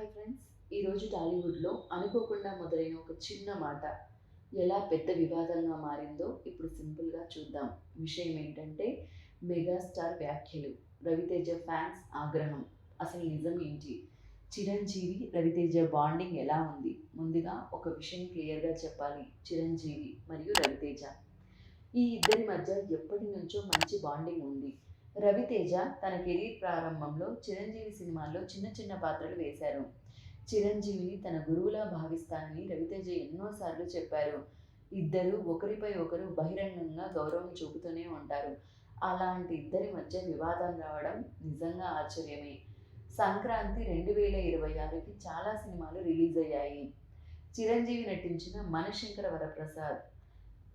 Hi friends. ఈరోజు టాలీవుడ్లో అనుకోకుండా మొదలైన ఒక చిన్న మాట. ఎలా పెద్ద వివాదంగా మారిందో ఇప్పుడు సింపుల్గా చూద్దాం. విషయం ఏంటంటే మెగాస్టార్ వ్యాఖ్యలు. రవితేజ ఫ్యాన్స్ ఆగ్రహం. అసలు నిజం ఏంటి? చిరంజీవి రవితేజ బాండింగ్ ఎలా ఉంది? ముందుగా ఒక విషయం క్లియర్గా చెప్పాలి. చిరంజీవి మరియు రవితేజ. ఈ ఇద్దరి మధ్య ఎప్పటి నుంచో మంచి బాండింగ్ ఉంది. రవితేజ తన కెరీర్ ప్రారంభంలో చిరంజీవి సినిమాల్లో చిన్న చిన్న పాత్రలు వేశారు. చిరంజీవిని తన గురువులా భావిస్తానని రవితేజ ఎన్నోసార్లు చెప్పారు. ఇద్దరు ఒకరిపై ఒకరు బహిరంగంగా గౌరవం చూపుతూనే ఉంటారు. అలాంటి ఇద్దరి మధ్య వివాదం రావడం నిజంగా ఆశ్చర్యమే. సంక్రాంతి రెండు వేల ఇరవై ఆరుకి చాలా సినిమాలు రిలీజ్ అయ్యాయి చిరంజీవి నటించిన మనశంకర వరప్రసాద్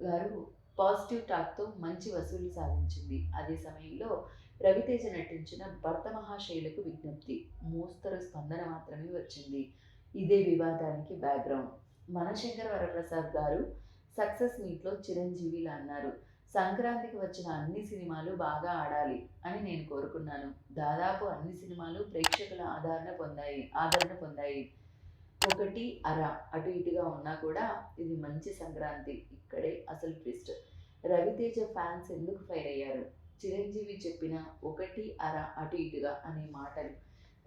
గారు పాజిటివ్ టాక్తో మంచి వసూలు సాధించింది. అదే సమయంలో రవితేజ నటించిన భర్త మహాశైలకు విజ్ఞప్తి మోస్తరు స్పందన మాత్రమే వచ్చింది. ఇదే వివాదానికి బ్యాక్గ్రౌండ్. మనశంకర వరప్రసాద్ గారు సక్సెస్ మీట్లో చిరంజీవిలా అన్నారు. సంక్రాంతికి వచ్చిన అన్ని సినిమాలు బాగా ఆడాలి అని నేను కోరుకున్నాను. దాదాపు అన్ని సినిమాలు ప్రేక్షకుల ఆదరణ పొందాయి ఆదరణ పొందాయి. ఒకటి అర అటు ఇటుగా ఉన్నా కూడా ఇది మంచి సంక్రాంతి. ఇక్కడే అసలు ట్విస్ట్ రవితేజ ఫ్యాన్స్ ఎందుకు ఫైర్ అయ్యారు? చిరంజీవి చెప్పిన ఒకటి అర అటు ఇటుగా అనే మాటలు.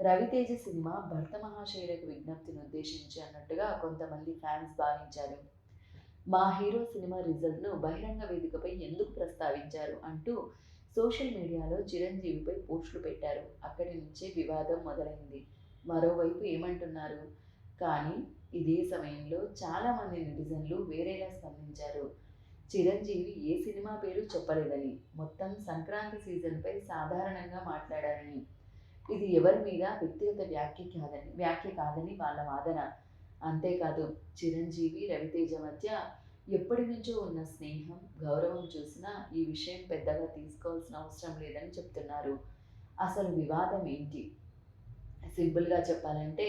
రవితేజ సినిమా భర్త మహాశైలకు విజ్ఞప్తిని ఉద్దేశించి అన్నట్టుగా కొంతమంది ఫ్యాన్స్ భావించారు. మా హీరో సినిమా రిజల్ట్ను బహిరంగ వేదికపై ఎందుకు ప్రస్తావించారు అంటూ సోషల్ మీడియాలో చిరంజీవిపై పోస్టులు పెట్టారు. అక్కడి నుంచే వివాదం మొదలైంది. మరోవైపు ఏమంటున్నారు? కానీ ఇదే సమయంలో చాలామంది నెటిజన్లు వేరేలా స్పందించారు. చిరంజీవి ఏ సినిమా పేరు చెప్పలేదని మొత్తం సంక్రాంతి సీజన్పై సాధారణంగా మాట్లాడారని. ఇది ఎవరి మీద వ్యక్తిగత వ్యాఖ్య కాదని వ్యాఖ్య కాదని వాళ్ళ వాదన. అంతేకాదు చిరంజీవి రవితేజ మధ్య ఎప్పటి నుంచో ఉన్న స్నేహం గౌరవం చూసినా ఈ విషయం పెద్దగా తీసుకోవాల్సిన అవసరం లేదని చెప్తున్నారు. అసలు వివాదం ఏంటి? సింపుల్గా చెప్పాలంటే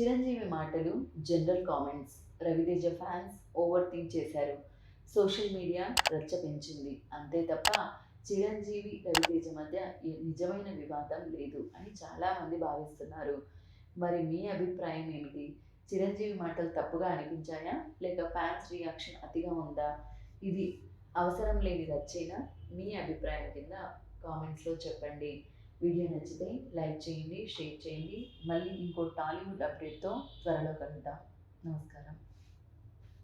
చిరంజీవి మాటలు general comments Ravi Teja fans over think చేశారు. సోషల్ మీడియా రచ్చ పెంచింది అంతే తప్ప చిరంజీవి రవితేజ మధ్య నిజమైన వివాదం లేదు అని చాలామంది భావిస్తున్నారు. మరి మీ అభిప్రాయం ఏమిటి? చిరంజీవి మాటలు తప్పుగా అనిపించాయా? లేక ఫ్యాన్స్ రియాక్షన్ అతిగా ఉందా? ఇది అవసరం లేని రచ్చైనా మీ అభిప్రాయం కింద కామెంట్స్లో చెప్పండి. వీడియో నచ్చితే లైక్ చేయండి షేర్ చేయండి. మళ్ళీ ఇంకో టాలీవుడ్ అప్డేట్తో త్వరలో కలుద్దాం. నమస్కారం.